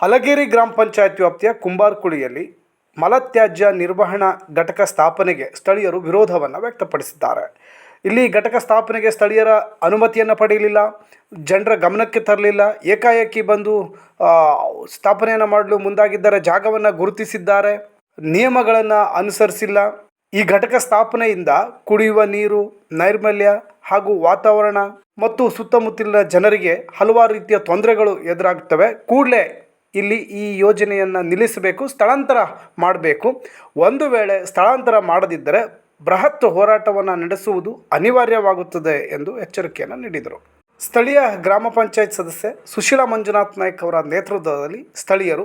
ಹಲಗೇರಿ ಗ್ರಾಮ ಪಂಚಾಯತ್ ವ್ಯಾಪ್ತಿಯ ಕುಂಬಾರ್ಕುಳಿಯಲ್ಲಿ ಮಲತ್ಯಾಜ್ಯ ನಿರ್ವಹಣಾ ಘಟಕ ಸ್ಥಾಪನೆಗೆ ಸ್ಥಳೀಯರು ವಿರೋಧವನ್ನು ವ್ಯಕ್ತಪಡಿಸಿದ್ದಾರೆ. ಇಲ್ಲಿ ಘಟಕ ಸ್ಥಾಪನೆಗೆ ಸ್ಥಳೀಯರ ಅನುಮತಿಯನ್ನು ಪಡೆಯಲಿಲ್ಲ, ಜನರ ಗಮನಕ್ಕೆ ತರಲಿಲ್ಲ, ಏಕಾಏಕಿ ಬಂದು ಸ್ಥಾಪನೆಯನ್ನು ಮಾಡಲು ಮುಂದಾಗಿದ್ದರೆ ಜಾಗವನ್ನು ಗುರುತಿಸಿದ್ದಾರೆ, ನಿಯಮಗಳನ್ನು ಅನುಸರಿಸಿಲ್ಲ. ಈ ಘಟಕ ಸ್ಥಾಪನೆಯಿಂದ ಕುಡಿಯುವ ನೀರು, ನೈರ್ಮಲ್ಯ ಹಾಗೂ ವಾತಾವರಣ ಮತ್ತು ಸುತ್ತಮುತ್ತಲಿನ ಜನರಿಗೆ ಹಲವಾರು ರೀತಿಯ ತೊಂದರೆಗಳು ಎದುರಾಗುತ್ತವೆ ಕೂಡಲೇ ಇಲ್ಲಿ ಈ ಯೋಜನೆಯನ್ನು ನಿಲ್ಲಿಸಬೇಕು, ಸ್ಥಳಾಂತರ ಮಾಡಬೇಕು. ಒಂದು ವೇಳೆ ಸ್ಥಳಾಂತರ ಮಾಡದಿದ್ದರೆ ಬೃಹತ್ ಹೋರಾಟವನ್ನು ನಡೆಸುವುದು ಅನಿವಾರ್ಯವಾಗುತ್ತದೆ ಎಂದು ಎಚ್ಚರಿಕೆಯನ್ನು ನೀಡಿದರು. ಸ್ಥಳೀಯ ಗ್ರಾಮ ಪಂಚಾಯತ್ ಸದಸ್ಯೆ ಸುಶೀಲಾ ಮಂಜುನಾಥ್ ನಾಯ್ಕ್ ಅವರ ನೇತೃತ್ವದಲ್ಲಿ ಸ್ಥಳೀಯರು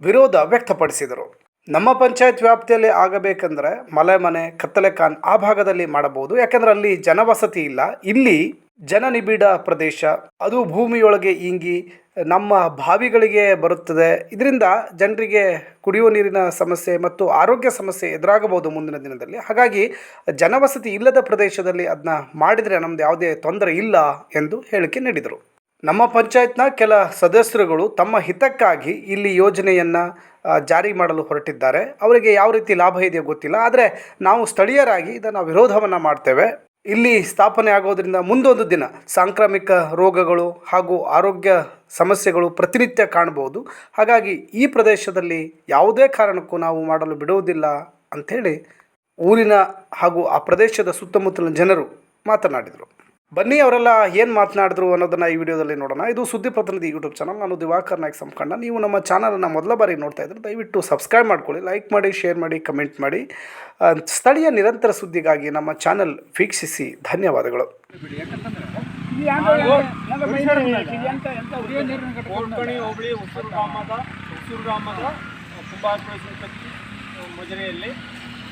ವಿರೋಧ ವ್ಯಕ್ತಪಡಿಸಿದರು. ನಮ್ಮ ಪಂಚಾಯತ್ ವ್ಯಾಪ್ತಿಯಲ್ಲಿ ಆಗಬೇಕೆಂದರೆ ಮಲೆ ಮನೆ ಕತ್ತಲೆಕಾನ್ ಆ ಭಾಗದಲ್ಲಿ ಮಾಡಬಹುದು. ಯಾಕಂದ್ರೆ ಅಲ್ಲಿ ಜನವಸತಿ ಇಲ್ಲ. ಇಲ್ಲಿ ಜನನಿಬಿಡ ಪ್ರದೇಶ. ಅದು ಭೂಮಿಯೊಳಗೆ ಇಂಗಿ ನಮ್ಮ ಬಾವಿಗಳಿಗೆ ಬರುತ್ತದೆ. ಇದರಿಂದ ಜನರಿಗೆ ಕುಡಿಯುವ ನೀರಿನ ಸಮಸ್ಯೆ ಮತ್ತು ಆರೋಗ್ಯ ಸಮಸ್ಯೆ ಎದುರಾಗಬಹುದು ಮುಂದಿನ ದಿನದಲ್ಲಿ. ಹಾಗಾಗಿ ಜನವಸತಿ ಇಲ್ಲದ ಪ್ರದೇಶದಲ್ಲಿ ಅದನ್ನ ಮಾಡಿದರೆ ನಮ್ದು ಯಾವುದೇ ತೊಂದರೆ ಇಲ್ಲ ಎಂದು ಹೇಳಿಕೆ ನೀಡಿದರು. ನಮ್ಮ ಪಂಚಾಯತ್ನ ಕೆಲ ಸದಸ್ಯರುಗಳು ತಮ್ಮ ಹಿತಕ್ಕಾಗಿ ಇಲ್ಲಿ ಯೋಜನೆಯನ್ನು ಜಾರಿ ಮಾಡಲು ಹೊರಟಿದ್ದಾರೆ. ಅವರಿಗೆ ಯಾವ ರೀತಿ ಲಾಭ ಇದೆಯೋ ಗೊತ್ತಿಲ್ಲ. ಆದರೆ ನಾವು ಸ್ಥಳೀಯರಾಗಿ ಇದನ್ನು ವಿರೋಧವನ್ನು ಮಾಡ್ತೇವೆ. ಇಲ್ಲಿ ಸ್ಥಾಪನೆ ಆಗೋದ್ರಿಂದ ಮುಂದೊಂದು ದಿನ ಸಾಂಕ್ರಾಮಿಕ ರೋಗಗಳು ಹಾಗೂ ಆರೋಗ್ಯ ಸಮಸ್ಯೆಗಳು ಪ್ರತಿನಿತ್ಯ ಕಾಣಬಹುದು. ಹಾಗಾಗಿ ಈ ಪ್ರದೇಶದಲ್ಲಿ ಯಾವುದೇ ಕಾರಣಕ್ಕೂ ನಾವು ಮಾಡಲು ಬಿಡುವುದಿಲ್ಲ ಅಂಥೇಳಿ ಊರಿನ ಹಾಗೂ ಆ ಪ್ರದೇಶದ ಸುತ್ತಮುತ್ತಲಿನ ಜನರು ಮಾತನಾಡಿದರು. ಬನ್ನಿ ಅವರೆಲ್ಲ ಏನು ಮಾತನಾಡಿದ್ರು ಅನ್ನೋದನ್ನು ಈ ವಿಡಿಯೋದಲ್ಲಿ ನೋಡೋಣ. ಇದು ಸುದ್ದಿ ಪ್ರತಿನಿಧಿ ಯೂಟ್ಯೂಬ್ ಚಾನಲ್. ನಾನು ದಿವಾಕರ್ ನಾಯ್ಕ್ ಸಂಕಂಡ ನೀವು ನಮ್ಮ ಚಾನಲನ್ನು ಮೊದಲ ಬಾರಿ ನೋಡ್ತಾ ಇದ್ದರೆ ದಯವಿಟ್ಟು ಸಬ್ಸ್ಕ್ರೈಬ್ ಮಾಡ್ಕೊಳ್ಳಿ ಲೈಕ್ ಮಾಡಿ ಶೇರ್ ಮಾಡಿ ಕಮೆಂಟ್ ಮಾಡಿ. ಸ್ಥಳೀಯ ನಿರಂತರ ಸುದ್ದಿಗಾಗಿ ನಮ್ಮ ಚಾನಲ್ ವೀಕ್ಷಿಸಿ. ಧನ್ಯವಾದಗಳು.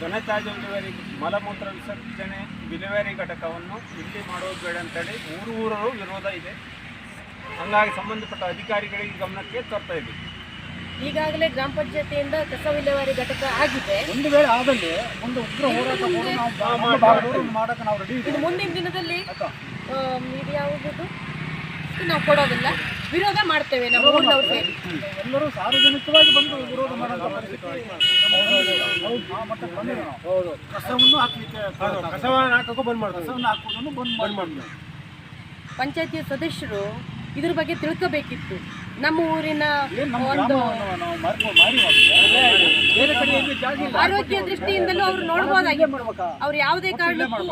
ಘನತ್ಯಾಜ್ಯ ವಿಲೇವಾರಿ ಮಲಮೂತ್ರ ವಿಸರ್ಜನೆ ವಿಲೇವಾರಿ ಘಟಕವನ್ನು ಇಲ್ಲಿ ಮಾಡೋದು ಬೇಡ ಅಂತೇಳಿ ಊರು ಊರರು ವಿರೋಧ ಇದೆ. ಹಂಗಾಗಿ ಸಂಬಂಧಪಟ್ಟ ಅಧಿಕಾರಿಗಳಿಗೆ ಗಮನಕ್ಕೆ ತರ್ತಾ ಇದ್ದೀವಿ. ಈಗಾಗಲೇ ಗ್ರಾಮ ಪಂಚಾಯತಿಯಿಂದ ಕಸ ವಿಲೇವಾರಿ ಘಟಕ ಆಗಿದೆ. ಒಂದು ವೇಳೆ ಆದಲ್ಲಿ ಒಂದು ಉಗ್ರ ಹೋರಾಟ ಕೂಡ ನಾವು ರೆಡಿ ಇದು ಮುಂದಿನ ದಿನದಲ್ಲಿ ಇದು ಯಾವುದು? ನಾವು ಕೊಡೋದಿಲ್ಲ ವಿರೋಧ ಮಾಡ್ತೇವೆ ನಮ್ಮ ಊರಿನವ್ರು ಸೇರಿ ಎಲ್ಲರೂ ಸಾರ್ವಜನಿಕವಾಗಿ ಬಂದು ವಿರೋಧ ಪರಿಸ್ಥಿತಿ. ಕಸವನ್ನು ಹಾಕ್ಲಿಕ್ಕೆ ಕಸವನ್ನು ಬಂದ್ ಮಾಡ್ತಾರೆ ಕಸವನ್ನು ಬಂದ್ ಬಂದ್ ಪಂಚಾಯತಿಯ ಸದಸ್ಯರು ಇದ್ರ ಬಗ್ಗೆ ತಿಳ್ಕೋಬೇಕಿತ್ತು. ನಮ್ಮ ಊರಿನ ಒಂದು ಗ್ರಾಮವನ್ನು ನಾವು ಮಾರ್ಕೊ ಮಾರಿ ಹೋಗ್ತೀವಿ. ಬೇರೆ ಕಡೆ ಎಲ್ಲಿ ಜಾಗ ಇಲ್ಲ. ಆರೋಗ್ಯ ದೃಷ್ಟಿಯಿಂದಲೂ ಅವ್ರು ನೋಡ್ಬೋದಾಗಿತ್ತು ಮಾಡ್ಬೇಕಾ? ಅವ್ರು ಯಾವುದೇ ಕಾರಣಕ್ಕೂ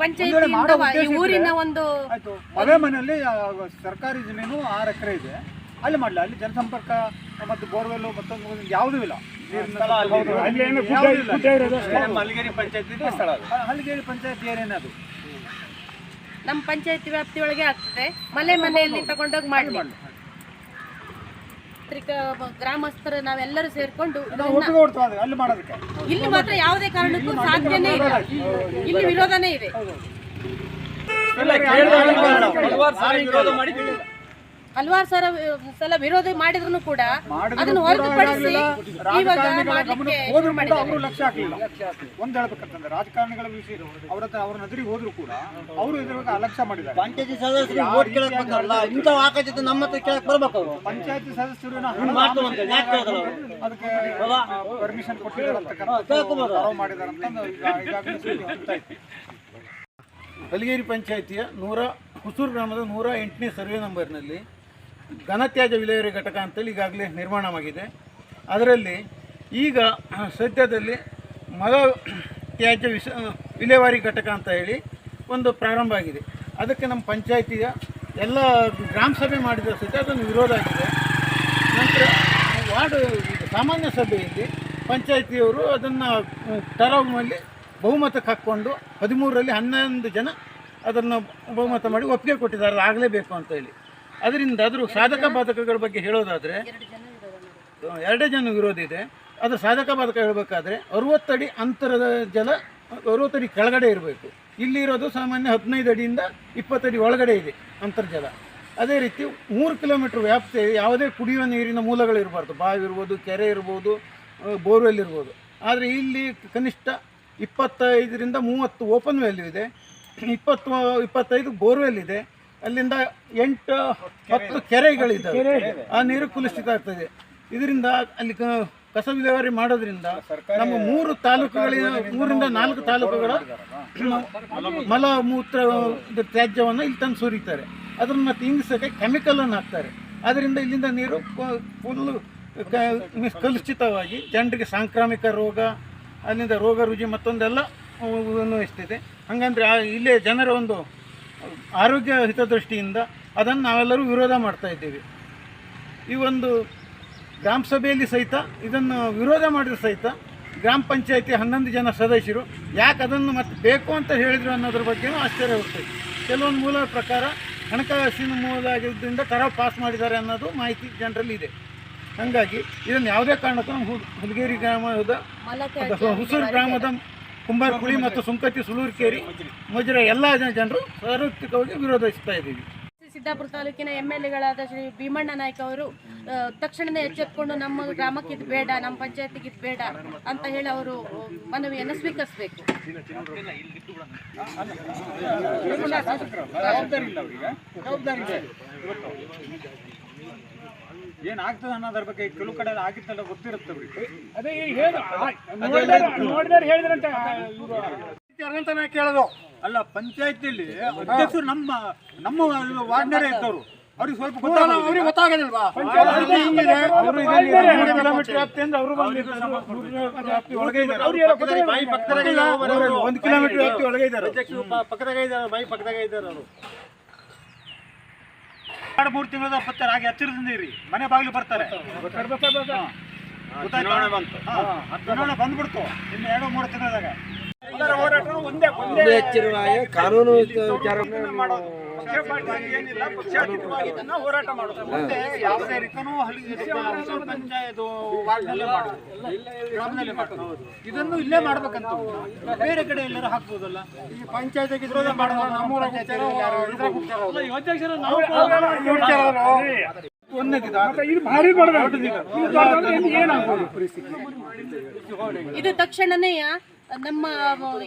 ಪಂಚಾಯತಿಯಿಂದ ಊರಿನ ಒಂದು ಆಯ್ತು. ಮನೆ ಮನೆಯಲ್ಲಿ ಸರ್ಕಾರಿ ಜಮೀನು ಆರು ಎಕರೆ ಇದೆ. ಅಲ್ಲಿ ಮಾಡಲಿ? ಅಲ್ಲಿ ಜನಸಂಪರ್ಕ ಮತ್ತು ಬೋರ್ವೆಲ್ ಮತ್ತೊಂದು ಯಾವುದೂ ಇಲ್ಲ. ಮಲಗೇರಿ ಪಂಚಾಯತ್ ಇದೆ ಸ್ಥಳ ಅದು. ಹ- ಹಳ್ಳಿಗೇರಿ ಪಂಚಾಯತ್ ನಮ್ಮ ಪಂಚಾಯತಿ ವ್ಯಾಪ್ತಿಯೊಳಗೆ ಆಗ್ತದೆ. ಮನೆ ಮನೆಯಲ್ಲಿ ತಗೊಂಡೋಗಿ ಮಾಡಿ ಗ್ರಾಮಸ್ಥರು ನಾವೆಲ್ಲರೂ ಸೇರ್ಕೊಂಡು ಇಲ್ಲಿ ಮಾತ್ರ ಯಾವುದೇ ಕಾರಣಕ್ಕೂ ಸಾಧ್ಯನೇ ಇಲ್ಲ. ಇಲ್ಲಿ. ವಿರೋಧನೇ ಇದೆ. ಹಲವಾರು ಸಲ ಸಲ ವಿರೋಧ ಮಾಡಿದ್ರು ಕೂಡ ಅದನ್ನು ಹೊರತುಪಡಿಸಿ ಇವಾಗ ಮಾಡ್ಲಿಕ್ಕೆ ಶುರು ಮಾಡಿದ್ದಾರೆ. ಅವರು ಲಕ್ಷ ಹಾಕಲಿಲ್ಲ. ಒಂದ್ ಹೇಳ್ಬೇಕಂತಂದ್ರೆ ರಾಜಕಾರಣಿಗಳ ವಿಷಯ ಅವ್ರ ಹತ್ರ ಅವ್ರ ನದಿಗೆ ಹೋದ್ರು ಕೂಡ ಅವರು ಇದ್ರ ಬಗ್ಗೆ ಅಲಕ್ಷ್ಯ ಮಾಡಿದ್ದಾರೆ. ಪಂಚಾಯತಿ ಸದಸ್ಯರು ಓಟ್ ಕೇಳಕ್ ಬರ್ತಾರಲ್ಲ ಇಂಥ ಹಾಕತ್ತಿದ್ದು ನಮ್ಮ ಹತ್ರ ಕೇಳಕ್ ಬರ್ಬೇಕು ಅವರು. ಪಂಚಾಯತಿ ಸದಸ್ಯರು ಏನೋ ಹಣ ಮಾಡ್ತು ಅಂತ ಯಾಕೆ ಕೇಳ್ತಾರ ಅವರು? ಅದಕ್ಕೆ ಪರ್ಮಿಷನ್ ಕೊಟ್ಟಿದ್ದಾರೆ ಕೇಳ್ಕೊಬೋದು. ಮಾಡಿದ್ದಾರೆ ಅಂತ ಈಗ- ಈಗಾಗಲೇ ಸುದ್ದಿ ಹೋಗ್ತಾ ಇತ್ತು ಹಲಗೇರಿ ಪಂಚಾಯಿತಿಯ ನೂರ ಹುಸೂರು ಗ್ರಾಮದ ನೂರ ಎಂಟನೇ ಸರ್ವೆ ನಂಬರ್ನಲ್ಲಿ ಘನತ್ಯಾಜ್ಯ ವಿಲೇವಾರಿ ಘಟಕ ಅಂತೇಳಿ ಈಗಾಗಲೇ ನಿರ್ಮಾಣವಾಗಿದೆ. ಅದರಲ್ಲಿ ಈಗ ಸದ್ಯದಲ್ಲಿ ಮಲ ತ್ಯಾಜ್ಯ ವಿಸ ವಿಲೇವಾರಿ ಘಟಕ ಅಂತ ಹೇಳಿ ಒಂದು ಪ್ರಾರಂಭ ಆಗಿದೆ. ಅದಕ್ಕೆ ನಮ್ಮ ಪಂಚಾಯಿತಿಯ ಎಲ್ಲ ಗ್ರಾಮ ಸಭೆ ಮಾಡಿದ ಸಹಿತ ಅದನ್ನು ವಿರೋಧ ಆಗಿದೆ. ನಂತರ ವಾರ್ಡ್, ಸಾಮಾನ್ಯ ಸಭೆಯಲ್ಲಿ ಪಂಚಾಯಿತಿಯವರು ಅದನ್ನು ಟರಾವ್ನಲ್ಲಿ ಬಹುಮತಕ್ಕೆ ಹಾಕ್ಕೊಂಡು ಹದಿಮೂರರಲ್ಲಿ ಹನ್ನೊಂದು ಜನ ಅದನ್ನು ಬಹುಮತ ಮಾಡಿ ಒಪ್ಪಿಗೆ ಕೊಟ್ಟಿದ್ದಾರೆ. ಆಗಲೇಬೇಕು ಅಂತ ಹೇಳಿ. ಅದರಿಂದ ಅದ್ರ ಸಾಧಕ ಬಾಧಕಗಳ ಬಗ್ಗೆ ಹೇಳೋದಾದರೆ, ಎರಡೇ ಜನ ವಿರೋಧ ಇದೆ. ಅದು ಸಾಧಕ ಬಾಧಕ ಹೇಳಬೇಕಾದ್ರೆ ಅರುವತ್ತಡಿ ಅಂತರದ ಜಲ, ಅರುವತ್ತಡಿ ಕೆಳಗಡೆ ಇರಬೇಕು. ಇಲ್ಲಿರೋದು ಸಾಮಾನ್ಯ ಹದಿನೈದು ಅಡಿಯಿಂದ ಇಪ್ಪತ್ತಡಿ ಒಳಗಡೆ ಇದೆ ಅಂತರ್ಜಲ. ಅದೇ ರೀತಿ ಮೂರು ಕಿಲೋಮೀಟ್ರ್ ವ್ಯಾಪ್ತಿ, ಯಾವುದೇ ಕುಡಿಯುವ ನೀರಿನ ಮೂಲಗಳಿರಬಾರ್ದು ಬಾವಿ ಇರ್ಬೋದು, ಕೆರೆ ಇರ್ಬೋದು ಬೋರ್ವೆಲ್ ಇರ್ಬೋದು. ಆದರೆ ಇಲ್ಲಿ ಕನಿಷ್ಠ ಇಪ್ಪತ್ತೈದರಿಂದ ಮೂವತ್ತು ಓಪನ್ ವೆಲ್ ಇದೆ. ಇಪ್ಪತ್ತು, ಇಪ್ಪತ್ತೈದು ಬೋರ್ವೆಲ್ ಇದೆ. ಅಲ್ಲಿಂದ ಎಂಟು ಹತ್ತು ಕೆರೆಗಳಿದ್ದಾವೆ. ಆ ನೀರು ಕುಲುಷಿತ ಆಗ್ತದೆ. ಇದರಿಂದ ಅಲ್ಲಿ ಕ- ಕಸ ವಿಲೇವಾರಿ ಮಾಡೋದ್ರಿಂದ ನಮ್ಮ ಮೂರು ತಾಲೂಕುಗಳಿಂದ ಮೂರಿಂದ ನಾಲ್ಕು ತಾಲೂಕುಗಳ ಮಲ ಮೂತ್ರ ಇದು ತ್ಯಾಜ್ಯವನ್ನು ಇಲ್ಲಿ ತಂದು ಸುರಿತಾರೆ. ಅದನ್ನು ತಿಂಗಿಸೋಕ್ಕೆ ಕೆಮಿಕಲನ್ನು ಹಾಕ್ತಾರೆ. ಅದರಿಂದ ಇಲ್ಲಿಂದ ನೀರು ಫುಲ್ಲು ಕಲುಷಿತವಾಗಿ ಜನರಿಗೆ ಸಾಂಕ್ರಾಮಿಕ ರೋಗ ಅಲ್ಲಿಂದ ರೋಗ ರುಜಿ ಮತ್ತೊಂದೆಲ್ಲ ಅನ್ವಯಿಸ್ತಿದೆ. ಹಾಗಂದ್ರೆ ಆ ಇಲ್ಲೇ ಜನರ ಒಂದು ಆರೋಗ್ಯ ಹಿತದೃಷ್ಟಿಯಿಂದ ಅದನ್ನು ನಾವೆಲ್ಲರೂ ವಿರೋಧ ಮಾಡ್ತಾ ಇದ್ದೇವೆ. ಈ ಒಂದು ಗ್ರಾಮ ಸಭೆಯಲ್ಲಿ ಸಹಿತ ಇದನ್ನು ವಿರೋಧ ಮಾಡಿದ ಸಹಿತ ಗ್ರಾಮ ಪಂಚಾಯಿತಿ ಹನ್ನೊಂದು ಜನ ಸದಸ್ಯರು ಯಾಕೆ ಅದನ್ನು ಮತ್ತೆ ಬೇಕು ಅಂತ ಹೇಳಿದರು ಅನ್ನೋದ್ರ ಬಗ್ಗೆನೂ ಆಶ್ಚರ್ಯ ಹೋಗ್ತದೆ ಕೆಲವೊಂದು ಮೂಲ ಪ್ರಕಾರ ಹಣಕಾಸಿನ ಮೂಲ ಆಗಿದ್ದರಿಂದ ತರ ಪಾಸ್ ಮಾಡಿದ್ದಾರೆ ಅನ್ನೋದು ಮಾಹಿತಿ ಜನರಲ್ಲಿ ಇದೆ. ಹಾಗಾಗಿ ಇದನ್ನು ಯಾವುದೇ ಕಾರಣಕ್ಕೂ ಹುಲಗೇರಿ ಹುಲ್- ಹುಲ್ಗೇರಿ ಗ್ರಾಮದ ಹುಸೂರು ಗ್ರಾಮದ ಕುಂಬಾರಕುಳಿ ಮತ್ತು ಸುಂಕತಿ ಸುಳೂರ್ಕೇರಿ ಮುಜುರ ಎಲ್ಲ ಜನ ಜನರು ಸಾರ್ವತ್ರಿಕವಾಗಿ ವಿರೋಧಿಸ್ತಾ ಇದ್ದೀವಿ. ಸಿದ್ದಾಪುರ ತಾಲೂಕಿನ ಎಂ ಎಲ್ ಎಗಳಾದ ಶ್ರೀ ಭೀಮಣ್ಣ ನಾಯ್ಕ ಅವರು ತಕ್ಷಣವೇ ಎಚ್ಚೆತ್ಕೊಂಡು ನಮ್ಮ ಗ್ರಾಮಕ್ಕೆ ಇದು ಬೇಡ ನಮ್ಮ ಪಂಚಾಯತಿಗೆ ಇದು ಬೇಡ ಅಂತ ಹೇಳಿ ಅವರು ಮನವಿಯನ್ನು ಸ್ವೀಕರಿಸಬೇಕು. ಜವಾಬ್ದಾರಿ ಇಲ್ಲ ಅವರಿಗೆ ಜವಾಬ್ದಾರಿ ಇದೆ ಇವತ್ತು ಏನಾಗ್ತದೆ ಅನ್ನೋದ್ರ ಬಗ್ಗೆ ಕೆಲವು ಕಡೆ ಆಗಿತ್ತಲ್ಲ ಗೊತ್ತಿರುತ್ತೆ ಅವ್ರಿಗೆ ಅದೇ ನೋಡಿದ್ರೆ ಹೇಳಿದ್ರಂತೆ. ಅಂತ ನಾ ಕೇಳೋದು. ಅಲ್ಲ ಪಂಚಾಯತಿಯಲ್ಲಿ ಅಧ್ಯಕ್ಷರು ನಮ್ಮ ನಮ್ಮ ವಾರ್ಡ್ನರೇ ಇದ್ದವರು. ಅವ್ರಿಗೆ ಸ್ವಲ್ಪ ಗೊತ್ತಾಗಲ್ಲ ಅವ್ರಿಗೆ ಗೊತ್ತಾಗೋದಿಲ್ವಾ? ಒಂದು ಕಿಲೋಮೀಟರ್ ವ್ಯಾಪ್ತಿ ಒಳಗೆ ಇದ್ದಾರೆ. ಅಧ್ಯಕ್ಷರು ಪಕ್ಕದಾಗ ಪಕ್ಕದಾಗೆ ಇದ್ದಾರೆ ಬಾಯಿ ಪಕ್ಕದಾಗೆ ಇದ್ದಾರೆ ಅವರು. ಎರಡು ಮೂರು ತಿಂಗಳ ಬರ್ತಾರೆ ಹಾಗೆ ಹತ್ತಿರದಿಂದ ಇರಿ. ಮನೆ ಬಾಗಿಲು ಬರ್ತಾರೆ. ಚುನಾವಣೆ ಬಂದ್ಬಿಡ್ತು. ಇನ್ನು ಎರಡು ಮೂರು ತಿಂಗಳದಾಗ. ಹೋರಾಟ ಒಂದೇ ಕಾನೂನು ಏನಿಲ್ಲ ಪಕ್ಷಾತೀತವಾಗಿ ಇದನ್ನ ಹೋರಾಟ ಮಾಡೋದು. ಮತ್ತೆ ಯಾವುದೇ ರೀತಿಯೂ ಹಳ್ಳಿ ಪಂಚಾಯತ್ ವಾರ್ಡ್ನಲ್ಲೇ ಮಾಡೋದು. ಗ್ರಾಮದಲ್ಲೇ ಮಾಡೋದು. ಇದನ್ನು ಇಲ್ಲೇ ಮಾಡ್ಬೇಕಂತ ಬೇರೆ ಕಡೆ ಎಲ್ಲರೂ ಹಾಕ್ಬೋದಲ್ಲ? ಈ ಪಂಚಾಯತ್ಗೆ ವಿರೋಧ ಮಾಡೋದು ನಮ್ಮೂರ ಇದು ತಕ್ಷಣವೇ ನಮ್ಮ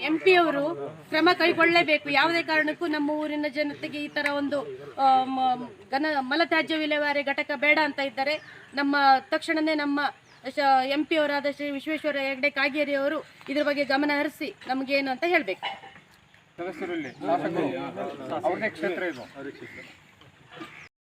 ಎಂ ಪಿ ಅವರು ಕ್ರಮ ಕೈಗೊಳ್ಳಲೇಬೇಕು. ಯಾವುದೇ ಕಾರಣಕ್ಕೂ ನಮ್ಮ ಊರಿನ ಜನತೆಗೆ ಈ ತರ ಒಂದು ಘನ ಮಲತ್ಯಾಜ್ಯ ವಿಲೇವಾರಿ ಘಟಕ ಬೇಡ ಅಂತ ಇದ್ದಾರೆ. ನಮ್ಮ ತಕ್ಷಣವೇ ನಮ್ಮ ಎಂ ಪಿ ಅವರಾದ ಶ್ರೀ ವಿಶ್ವೇಶ್ವರ ಹೆಗಡೆ ಕಾಗೇರಿ ಅವರು ಇದ್ರ ಬಗ್ಗೆ ಗಮನ ಹರಿಸಿ ನಮಗೇನು ಅಂತ ಹೇಳಬೇಕು.